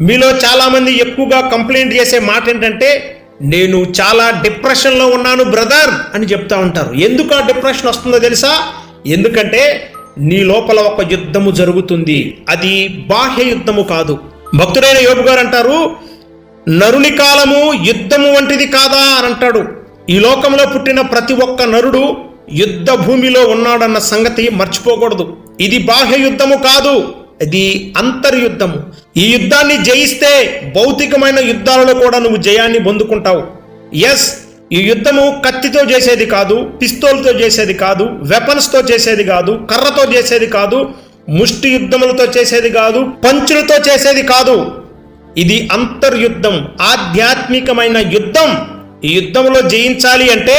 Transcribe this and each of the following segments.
మీలో చాలామంది ఎక్కువగా కంప్లైంట్ చేసే మాట ఏంటంటే నేను చాలా డిప్రెషన్లో ఉన్నాను బ్రదర్ అని చెప్తా ఉంటారు. ఎందుకు ఆ డిప్రెషన్ వస్తుందో తెలుసా? ఎందుకంటే నీ లోపల ఒక యుద్ధము జరుగుతుంది. అది బాహ్య యుద్ధము కాదు. భక్తుడైన యోగు గారు అంటారు నరుని కాలము యుద్ధము వంటిది కాదా అని అంటాడు. ఈ లోకంలో పుట్టిన ప్రతి ఒక్క నరుడు యుద్ధ భూమిలో ఉన్నాడన్న సంగతి మర్చిపోకూడదు. ఇది బాహ్య యుద్ధము కాదు. ఇది అంతర్యుద్ధము. ఈ యుద్ధాన్ని జయిస్తే భౌతికమైన యుద్ధాలలో కూడా నువ్వు జయాన్ని పొందుకుంటావు. ఎస్ ఈ యుద్ధము కత్తితో చేసేది కాదు పిస్తోల్తో చేసేది కాదు వెపన్స్తో చేసేది కాదు కర్రతో చేసేది కాదు ముష్టి యుద్ధములతో చేసేది కాదు పంచులతో చేసేది కాదు. ఇది అంతర్యుద్ధం ఆధ్యాత్మికమైన యుద్ధం. ఈ యుద్ధంలో జయించాలి అంటే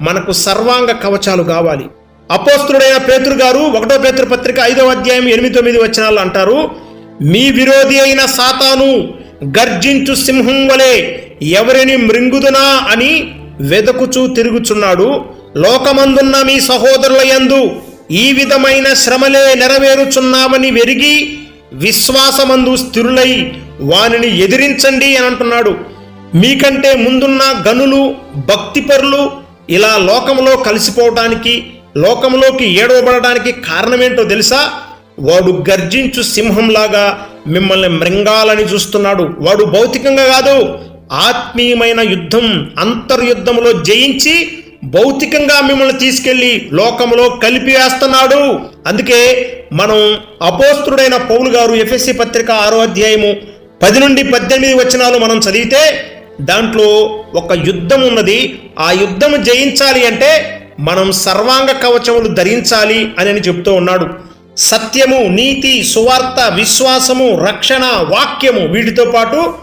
మనకు సర్వాంగ కవచాలు కావాలి. అపోస్తుడైన పేతురు గారు ఒకటో పేతురు పత్రిక ఐదవ అధ్యాయం ఎనిమిది తొమ్మిది వచనాలు అంటారు మీ విరోధి అయిన సాతాను గర్జించు సింహం వలె ఎవరిని మృంగుదునా అని వెదకుచూ తిరుగుచున్నాడు. లోకమందున్న మీ సహోదరుల యందు ఈ విధమైన శ్రమలే నెరవేరుచున్నామని వెరిగి విశ్వాసమందు స్థిరులై వానిని ఎదిరించండి అని అంటున్నాడు. మీకంటే ముందున్న గనులు భక్తిపరులు ఇలా లోకంలో కలిసిపోవటానికి లోకంలోకి ఏడవబడడానికి కారణమేంటో తెలుసా? వాడు గర్జించు సింహంలాగా మిమ్మల్ని మృంగాలని చూస్తున్నాడు. వాడు భౌతికంగా కాదు. ఆత్మీయమైన యుద్ధం అంతర్యుద్ధంలో జయించి భౌతికంగా మిమ్మల్ని తీసుకెళ్ళి లోకంలో కలిపి వేస్తున్నాడు. అందుకే మనం అపోస్తుడైన పౌలు గారు ఎఫ్ఎస్సి పత్రిక ఆరో అధ్యాయము పది నుండి పద్దెనిమిది వచనాలు మనం చదివితే దాంట్లో ఒక యుద్ధం ఉన్నది. ఆ యుద్ధం జయించాలి అంటే మనం సర్వాంగ కవచములు ధరించాలి అని అని చెప్తూ ఉన్నాడు. సత్యము నీతి సువార్త విశ్వాసము రక్షణ వాక్యము వీటితో పాటు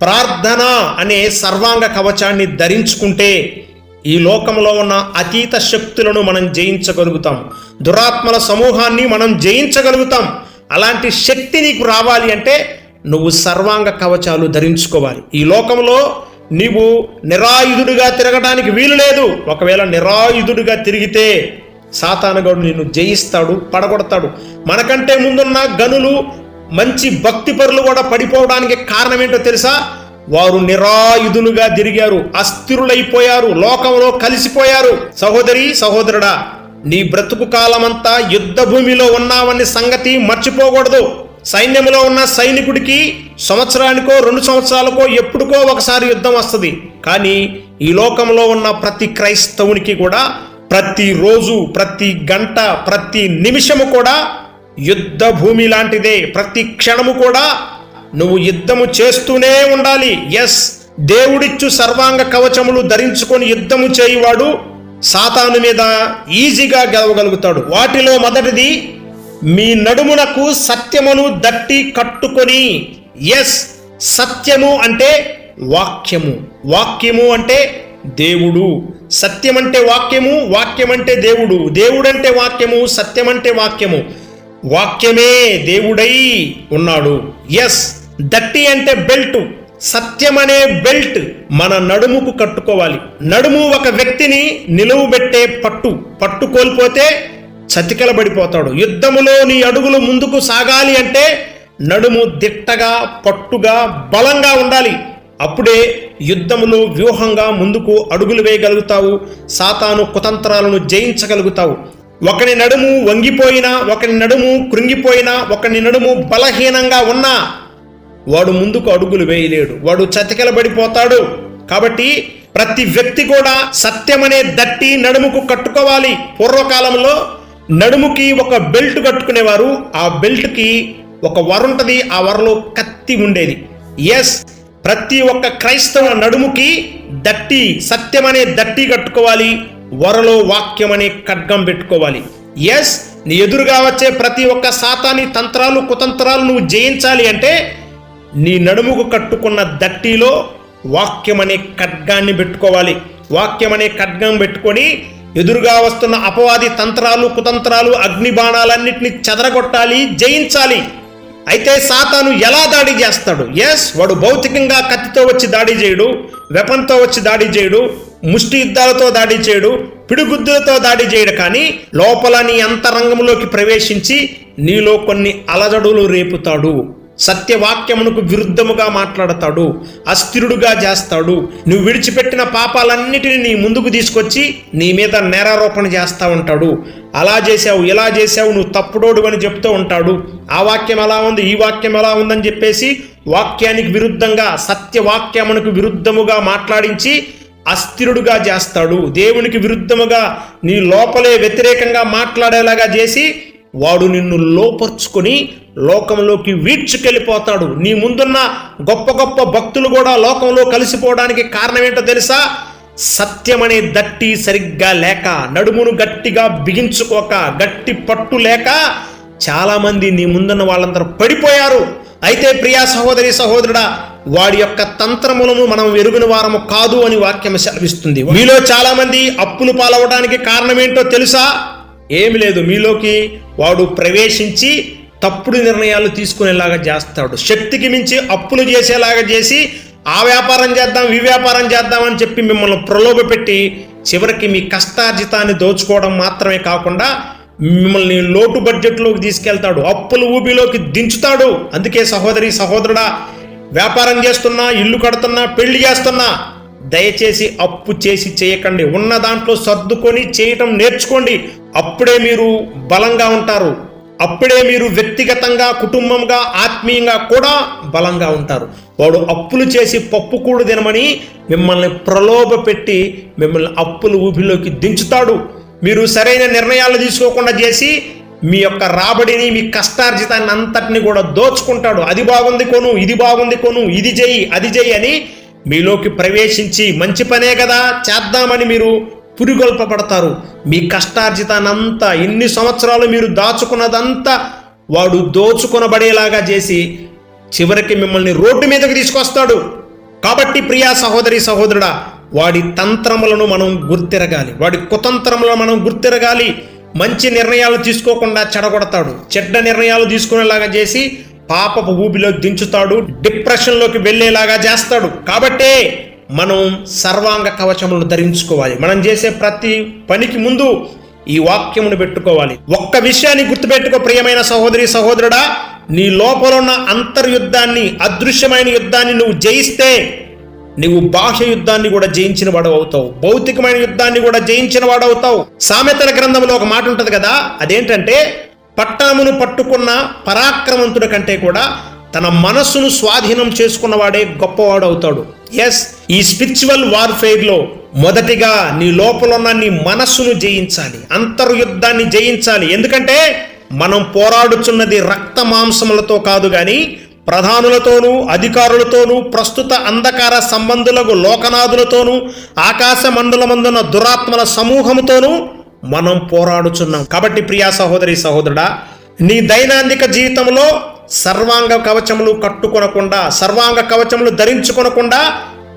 ప్రార్థన అనే సర్వాంగ కవచాన్ని ధరించుకుంటే ఈ లోకంలో ఉన్న అతీత శక్తులను మనం జయించగలుగుతాం. దురాత్మల సమూహాన్ని మనం జయించగలుగుతాం. అలాంటి శక్తి నీకు రావాలి అంటే నువ్వు సర్వాంగ కవచాలు ధరించుకోవాలి. ఈ లోకంలో నీవు నిరాయుధుడిగా తిరగడానికి వీలు లేదు. ఒకవేళ నిరాయుధుడిగా తిరిగితే సాతానగౌడు నిన్ను జయిస్తాడు పడగొడతాడు. మనకంటే ముందున్న గనులు మంచి భక్తి పరులు కూడా పడిపోవడానికి కారణం ఏంటో తెలుసా? వారు నిరాయుధులుగా తిరిగారు అస్థిరులైపోయారు లోకంలో కలిసిపోయారు. సహోదరి సహోదరుడా నీ బ్రతుకు కాలమంతా యుద్ధ భూమిలో ఉన్నావని సంగతి మర్చిపోకూడదు. సైన్యంలో ఉన్న సైనికుడికి సంవత్సరానికో రెండు సంవత్సరాలకో ఎప్పుడుకో ఒకసారి యుద్ధం వస్తుంది. కానీ ఈ లోకంలో ఉన్న ప్రతి క్రైస్తవునికి కూడా ప్రతిరోజు ప్రతి గంట ప్రతి నిమిషము కూడా యుద్ధ భూమి లాంటిదే. ప్రతి క్షణము కూడా నువ్వు యుద్ధము చేస్తూనే ఉండాలి. ఎస్ దేవుడిచ్చు సర్వాంగ కవచములు ధరించుకొని యుద్ధము చేయువాడు సాతాను మీద ఈజీగా గెలవగలుగుతాడు. వాటిలో మొదటిది మీ నడుమునకు సత్యమును దట్టి కట్టుకొని. ఎస్ సత్యము అంటే వాక్యము. వాక్యము అంటే దేవుడు. సత్యం అంటే వాక్యము వాక్యం అంటే దేవుడు. దేవుడంటే వాక్యము సత్యమంటే వాక్యము. వాక్యమే దేవుడై ఉన్నాడు. ఎస్ దట్టి అంటే బెల్ట్. సత్యం అనే బెల్ట్ మన నడుముకు కట్టుకోవాలి. నడుము ఒక వ్యక్తిని నిలువబెట్టే పట్టు. పట్టు కోల్పోతే చతికలబడిపోతాడు. యుద్ధములో నీ అడుగులు ముందుకు సాగాలి అంటే నడుము దిట్టగా పట్టుగా బలంగా ఉండాలి. అప్పుడే యుద్ధములో వ్యూహంగా ముందుకు అడుగులు వేయగలుగుతావు సాతాను కుతంత్రాలను జయించగలుగుతావు. ఒకని నడుము వంగిపోయినా ఒకని నడుము కృంగిపోయినా ఒకని నడుము బలహీనంగా ఉన్నా వాడు ముందుకు అడుగులు వేయలేడు. వాడు చతికిలబడిపోతాడు. కాబట్టి ప్రతి వ్యక్తి కూడా సత్యమనే దట్టి నడుముకు కట్టుకోవాలి. పూర్వకాలంలో నడుముకి ఒక బెల్ట్ కట్టుకునేవారు. ఆ బెల్ట్కి ఒక వరుంటది. ఆ వరలో కత్తి ఉండేది. ఎస్ ప్రతి ఒక్క క్రైస్తవ నడుముకి దట్టి సత్యమనే దట్టి కట్టుకోవాలి వరలో వాక్యం అనే ఖడ్గం పెట్టుకోవాలి. ఎస్ నీ ఎదురుగా వచ్చే ప్రతి ఒక్క శాతాని తంత్రాలు కుతంత్రాలు నువ్వు జయించాలి అంటే నీ నడుముకు కట్టుకున్న దట్టిలో వాక్యం అనే ఖడ్గాన్ని పెట్టుకోవాలి. వాక్యం అనే ఖడ్గం పెట్టుకొని ఎదురుగా వస్తున్న అపవాది తంత్రాలు కుతంత్రాలు అగ్నిబాణాలన్నింటినీ చెదరగొట్టాలి జయించాలి. అయితే సాతాను ఎలా దాడి చేస్తాడు? ఎస్ వాడు భౌతికంగా కత్తితో వచ్చి దాడి చేయడు వెపన్తో వచ్చి దాడి చేయడు ముష్టి యుద్ధాలతో దాడి చేయడు పిడుగుద్దులతో దాడి చేయడు. కానీ లోపల నీ అంతరంగంలోకి ప్రవేశించి నీలో కొన్ని అలజడులు రేపుతాడు. సత్యవాక్యమునకు విరుద్ధముగా మాట్లాడతాడు అస్థిరుడుగా చేస్తాడు. నువ్వు విడిచిపెట్టిన పాపాలన్నిటిని నీ ముందుకు తీసుకొచ్చి నీ మీద నేరారోపణ చేస్తూ ఉంటాడు. అలా చేసావు ఇలా చేసావు నువ్వు తప్పుడోడు అని చెప్తూ ఉంటాడు. ఆ వాక్యం ఎలా ఉంది ఈ వాక్యం ఎలా ఉందని చెప్పేసి వాక్యానికి విరుద్ధంగా సత్యవాక్యమునకు విరుద్ధముగా మాట్లాడించి అస్థిరుడుగా చేస్తాడు. దేవునికి విరుద్ధముగా నీ లోపలే వ్యతిరేకంగా మాట్లాడేలాగా చేసి వాడు నిన్ను లోపరుచుకొని లోకంలోకి వీడ్చుకెళ్ళిపోతాడు. నీ ముందున్న గొప్ప గొప్ప భక్తులు కూడా లోకంలో కలిసిపోవడానికి కారణం ఏంటో తెలుసా? సత్యమనే దట్టి సరిగ్గా లేక నడుమును గట్టిగా బిగించుకోక గట్టి పట్టు లేక చాలామంది నీ ముందున్న వాళ్ళందరూ పడిపోయారు. అయితే ప్రియా సహోదరి సహోదరుడా వాడి యొక్క తంత్రములను మనం ఎరుగిన వారము కాదు అని వాక్యం సెలవిస్తుంది. మీలో చాలామంది అప్పులు పాలవడానికి కారణం ఏంటో తెలుసా? ఏమి లేదు. మీలోకి వాడు ప్రవేశించి తప్పుడు నిర్ణయాలు తీసుకునేలాగా చేస్తాడు. శక్తికి మించి అప్పులు చేసేలాగా చేసి ఆ వ్యాపారం చేద్దాం ఈ వ్యాపారం చేద్దాం అని చెప్పి మిమ్మల్ని ప్రలోభపెట్టి చివరికి మీ కష్టార్జితాన్ని దోచుకోవడం మాత్రమే కాకుండా మిమ్మల్ని లోటు బడ్జెట్లోకి తీసుకెళ్తాడు. అప్పుల ఊబిలోకి దించుతాడు. అందుకే సహోదరి సహోదరుడా వ్యాపారం చేస్తున్నా ఇల్లు కడుతున్నా పెళ్ళి చేస్తున్నా దయచేసి అప్పు చేసి చేయకండి. ఉన్న దాంట్లో సర్దుకొని చేయటం నేర్చుకోండి. అప్పుడే మీరు బలంగా ఉంటారు. అప్పుడే మీరు వ్యక్తిగతంగా కుటుంబంగా ఆత్మీయంగా కూడా బలంగా ఉంటారు. వాడు అప్పులు చేసి పప్పు కూడు తినమని మిమ్మల్ని ప్రలోభ పెట్టి మిమ్మల్ని అప్పులు ఊపిలోకి దించుతాడు. మీరు సరైన నిర్ణయాలు తీసుకోకుండా చేసి మీ యొక్క రాబడిని మీ కష్టార్జితాన్ని అంతటిని కూడా దోచుకుంటాడు. అది బాగుంది కొను ఇది బాగుంది కొను ఇది చేయి అది చేయి అని మీలోకి ప్రవేశించి మంచి పనే కదా చేద్దామని మీరు పురిగొల్పబడతారు. మీ కష్టార్జితానంతా ఇన్ని సంవత్సరాలు మీరు దాచుకున్నదంతా వాడు దోచుకొనబడేలాగా చేసి చివరికి మిమ్మల్ని రోడ్డు మీదకి తీసుకొస్తాడు. కాబట్టి ప్రియా సహోదరి సహోదరుడా వాడి తంత్రములను మనం గుర్తిరగాలి. వాడి కుతంత్రములను మనం గుర్తిరగాలి. మంచి నిర్ణయాలు తీసుకోకుండా చెడగొడతాడు. చెడ్డ నిర్ణయాలు తీసుకునేలాగా చేసి పాపపు ఊబిలో దించుతాడు. డిప్రెషన్లోకి వెళ్ళేలాగా చేస్తాడు. కాబట్టే మనం సర్వాంగ కవచములను ధరించుకోవాలి. మనం చేసే ప్రతి పనికి ముందు ఈ వాక్యమును పెట్టుకోవాలి. ఒక్క విషయాన్ని గుర్తుపెట్టుకో ప్రియమైన సహోదరి సహోదరుడా. నీ లోపల ఉన్న అంతర్యుద్ధాన్ని అదృశ్యమైన యుద్ధాన్ని నువ్వు జయిస్తే నువ్వు బాహ్య యుద్ధాన్ని కూడా జయించిన వాడు అవుతావు. భౌతికమైన యుద్ధాన్ని కూడా జయించిన వాడు అవుతావు. సామెతల గ్రంథంలో ఒక మాట ఉంటుంది కదా అదేంటంటే పట్టణమును పట్టుకున్న పరాక్రమంతుడి కంటే కూడా తన మనస్సును స్వాధీనం చేసుకున్నవాడే గొప్పవాడు అవుతాడు. ఎస్ ఈ స్పిరిచువల్ వార్ఫేర్లో మొదటిగా నీ లోపలున్న నీ మనస్సును జయించాలి అంతర్యుద్ధాన్ని జయించాలి. ఎందుకంటే మనం పోరాడుచున్నది రక్త మాంసములతో కాదు కానీ ప్రధానులతోనూ అధికారులతోనూ ప్రస్తుత అంధకార సంబంధులకు లోకనాథులతోనూ ఆకాశ మండలమందున్న దురాత్మల సమూహముతోనూ మనం పోరాడుచున్నాం. కాబట్టి ప్రియా సహోదరి సహోదరుడా నీ దైనందిక జీవితంలో సర్వాంగ కవచములు కట్టుకొనకుండా సర్వాంగ కవచములు ధరించుకొనకుండా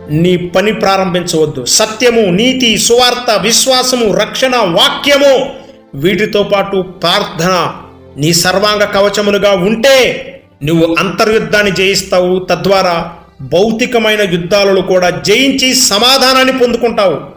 నీ పని ప్రారంభించవద్దు. సత్యము నీతి సువార్త విశ్వాసము రక్షణ వాక్యము వీటితో పాటు ప్రార్థన. నీ సర్వాంగ కవచములుగా ఉంటే నువ్వు అంతర్యుద్ధాన్ని జయిస్తావు. తద్వారా భౌతికమైన యుద్ధాలను కూడా జయించి సమాధానాన్ని పొందుకుంటావు.